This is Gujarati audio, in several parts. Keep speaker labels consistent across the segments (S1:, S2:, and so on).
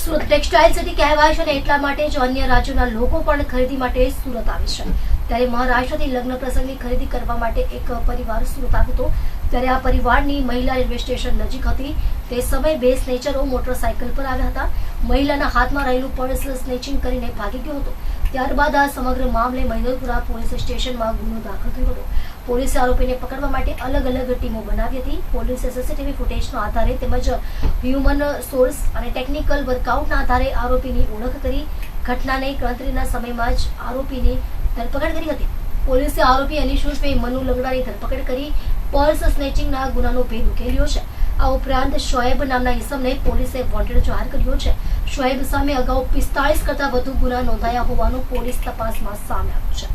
S1: સુરત ટેક્સટાઇલ સિટી કહેવાય છે અને એટલા માટે જ અન્ય રાજ્યોના લોકો પણ ખરીદી માટે સુરત આવે છે. ત્યારે મહારાષ્ટ્રથી લગ્ન પ્રસંગની ખરીદી કરવા માટે એક પરિવાર સુરત આવ્યો હતો. ત્યારે આ પરિવારની મહિલા રેલવે સ્ટેશન નજીક હતી. તે સમયે બે સ્નેચરો મોટરસાયકલ પર આવ્યા હતા. મહિલાના હાથમાં રહેલું પર્સ સ્નેચિંગ કરીને ભાગી ગયો હતો. ત્યારબાદ આ સમગ્ર મામલે મહેન્દ્રપુરા પોલીસ સ્ટેશનમાં ગુનો દાખલ થયો હતો. પોલીસે આરોપીને પકડવા માટે અલગ અલગ ટીમો બનાવી હતી. પોલીસે સીસીટીવી ફૂટેજના આધારે તેમજ હ્યુમન સોર્સ અને ટેકનિકલ વર્કઆઉટના આધારે આરોપીની ઓળખ કરી ઘટનાને ગણતરીના સમયમાં જ આરોપીની ધરપકડ કરી હતી. પોલીસે આરોપી અનિશુષભાઈ મનુ લંગડાની ધરપકડ કરી પર્સ સ્નેચિંગના ગુનાનો ભેદ ઉકેલ્યો છે. આ ઉપરાંત શોએબ નામના ઇસમને પોલીસે વોન્ટેડ જાહેર કર્યો છે. શોએબ સામે અગાઉ પિસ્તાળીસ કરતાં વધુ ગુના નોંધાયા હોવાનું પોલીસ તપાસમાં સામે આવ્યું છે.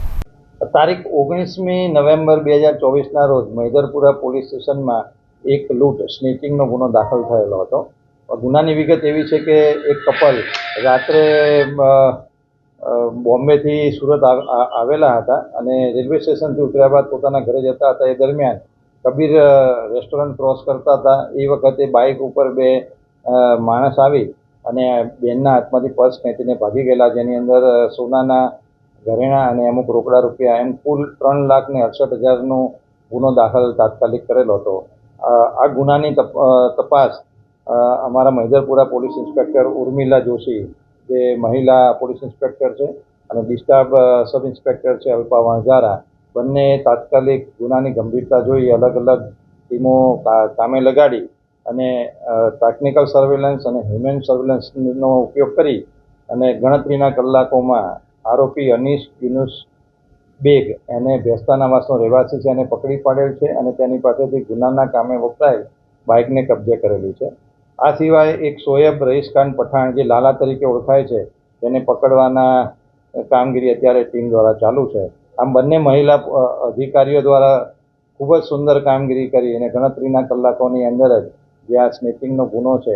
S2: તારીખ ઓગણીસમી નવેમ્બર બે હજાર ચોવીસના રોજ મૈદરપુરા પોલીસ સ્ટેશનમાં એક લૂંટ, સ્નેચિંગનો ગુનો દાખલ થયેલો હતો. ગુનાની વિગત એવી છે કે એક કપલ રાત્રે બોમ્બેથી સુરત આવેલા હતા અને રેલવે સ્ટેશનથી ઉતર્યા બાદ પોતાના ઘરે જતા હતા. એ દરમિયાન કબીર રેસ્ટોરન્ટ ક્રોસ કરતા હતા. એ વખતે બાઇક ઉપર બે માણસ આવી અને બેનના હાથમાંથી પર્સ ખેંચીને ભાગી ગયેલા, જેની અંદર સોનાના ઘરેણાં અને અમુક રોકડા રૂપિયા એમ કુલ ત્રણ લાખ ને અડસઠ હજારનો ગુનો દાખલ તાત્કાલિક કરેલો હતો. આ ગુનાની તપાસ અમારા મહિધરપુરા પોલીસ ઇન્સ્પેક્ટર ઉર્મિલા જોશી, જે મહિલા પોલીસ ઇન્સ્પેક્ટર છે, અને ડિસ્ટાફ સબ ઇન્સ્પેક્ટર છે અલ્પા વણઝારા બંને તાત્કાલિક ગુનાની ગંભીરતા જોઈ અલગ અલગ ટીમો કામે લગાડી અને ટેકનિકલ સર્વેલન્સ અને હ્યુમન સર્વેલન્સનો ઉપયોગ કરી અને ગણતરીના કલાકોમાં આરોપી અનીશ યુનુસ બેગ એને ભેસ્તાનાવાસનો રહેવાસી છે એને પકડી પાડેલ છે અને તેની પાસેથી ગુનાના કામે વપરાય બાઇકને કબજે કરેલી છે. આ સિવાય એક સોએબ રહીશખાન પઠાણ જે લાલા તરીકે ઓળખાય છે, તેને પકડવાના કામગીરી અત્યારે ટીમ દ્વારા ચાલુ છે. આમ બંને મહિલા અધિકારીઓ દ્વારા ખૂબ જ સુંદર કામગીરી કરી અને ગણતરીના કલાકોની અંદર જ જે આ સ્નેચિંગનો ગુનો છે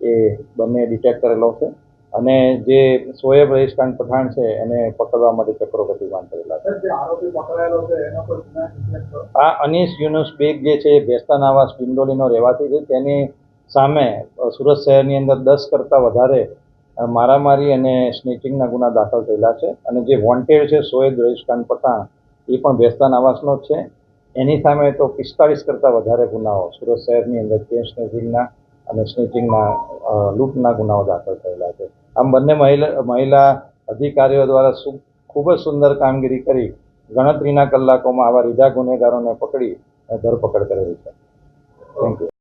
S2: એ બંને ડિટેક્ટ કરેલો છે અને જે સોએબ રહીશકાંત પઠાણ છે એને પકડવા માટે ચક્રો ગતિમાન કરેલા છે. આ અનીસ યુનુસ બેગ જે છે એ ભેસ્તાન આવાસ પિંડોલીનો રહેવાસી છે તેની સામે સુરત શહેરની અંદર દસ કરતાં વધારે મારામારી અને સ્નેચિંગના ગુના દાખલ થયેલા છે અને જે વોન્ટેડ છે સોએદ રહીસખાન પઠાણ, એ પણ ભેસ્તાન આવાસનો જ છે. એની સામે તો પિસ્તાળીસ કરતાં વધારે ગુનાઓ સુરત શહેરની અંદર ચેન સ્નેચિંગના અને સ્નેચિંગના લૂંટના ગુનાઓ દાખલ થયેલા છે. આમ બંને મહિલા મહિલા અધિકારીઓ દ્વારા ખૂબ જ સુંદર કામગીરી કરી ગણતરીના કલાકોમાં આવા રીધા ગુનેગારોને પકડી ધરપકડ કરેલી છે. Thank you